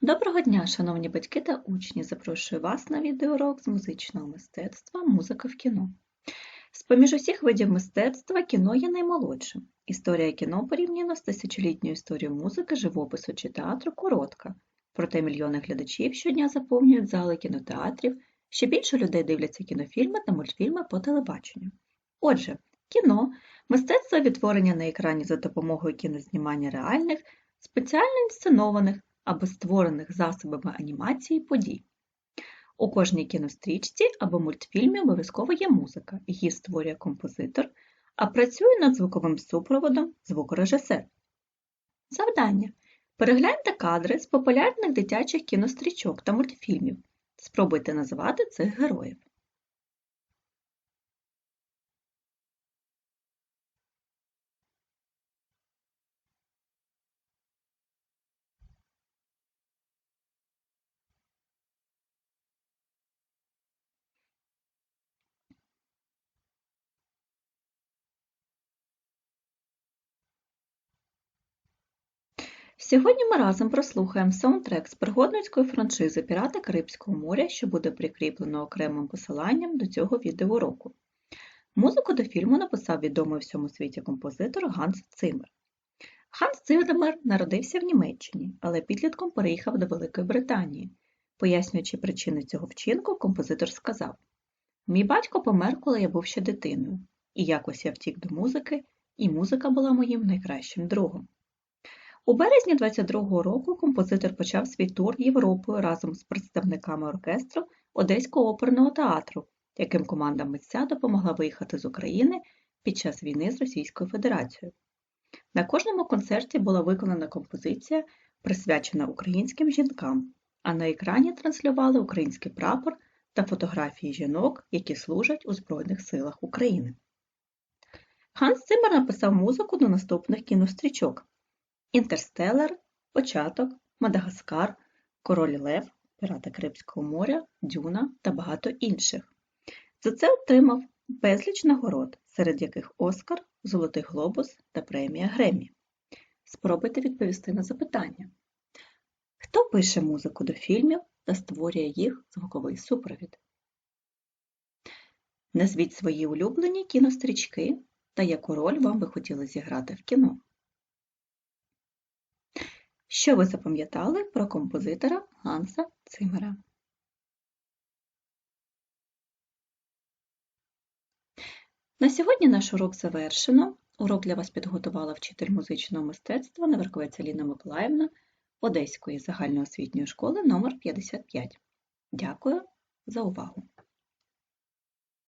Доброго дня, шановні батьки та учні! Запрошую вас на відеоурок з музичного мистецтва Музика в кіно. З-поміж усіх видів мистецтва кіно є наймолодшим. Історія кіно порівняно з тисячолітньою історією музики, живопису чи театру коротка. Проте мільйони глядачів щодня заповнюють зали кінотеатрів, ще більше людей дивляться кінофільми та мультфільми по телебаченню. Отже, кіно мистецтво відтворення на екрані за допомогою кінознімання реальних, спеціально інсценованих або створених засобами анімації подій. У кожній кінострічці або мультфільмі обов'язково є музика, її створює композитор, а працює над звуковим супроводом звукорежисер. Завдання. Перегляньте кадри з популярних дитячих кінострічок та мультфільмів. Спробуйте називати цих героїв. Сьогодні ми разом прослухаємо саундтрек з пригодницької франшизи Пірати Карибського моря, що буде прикріплено окремим посиланням до цього відеоуроку. Музику до фільму написав відомий всьому світі композитор Ганс Циммер. Ганс Циммер народився в Німеччині, але підлітком переїхав до Великої Британії. Пояснюючи причини цього вчинку, композитор сказав: Мій батько помер, коли я був ще дитиною, і якось я втік до музики, і музика була моїм найкращим другом. У березні 22-го року композитор почав свій тур Європою разом з представниками оркестру Одеського оперного театру, яким команда митця допомогла виїхати з України під час війни з Російською Федерацією. На кожному концерті була виконана композиція, присвячена українським жінкам, а на екрані транслювали український прапор та фотографії жінок, які служать у Збройних силах України. Ханс Циммер написав музику до наступних кінострічок. Інтерстеллар, Початок, Мадагаскар, Король Лев, Пірати Карибського моря, Дюна та багато інших. За це отримав безліч нагород, серед яких Оскар, Золотий Глобус та премія Гремі. Спробуйте відповісти на запитання. Хто пише музику до фільмів та створює їх звуковий супровід? Назвіть свої улюблені кінострічки та яку роль вам би хотіли зіграти в кіно. Що ви запам'ятали про композитора Ганса Циммера? На сьогодні наш урок завершено. Урок для вас підготувала вчитель музичного мистецтва Наверковець Аліна Миколаївна Одеської загальноосвітньої школи номер 55 Дякую за увагу!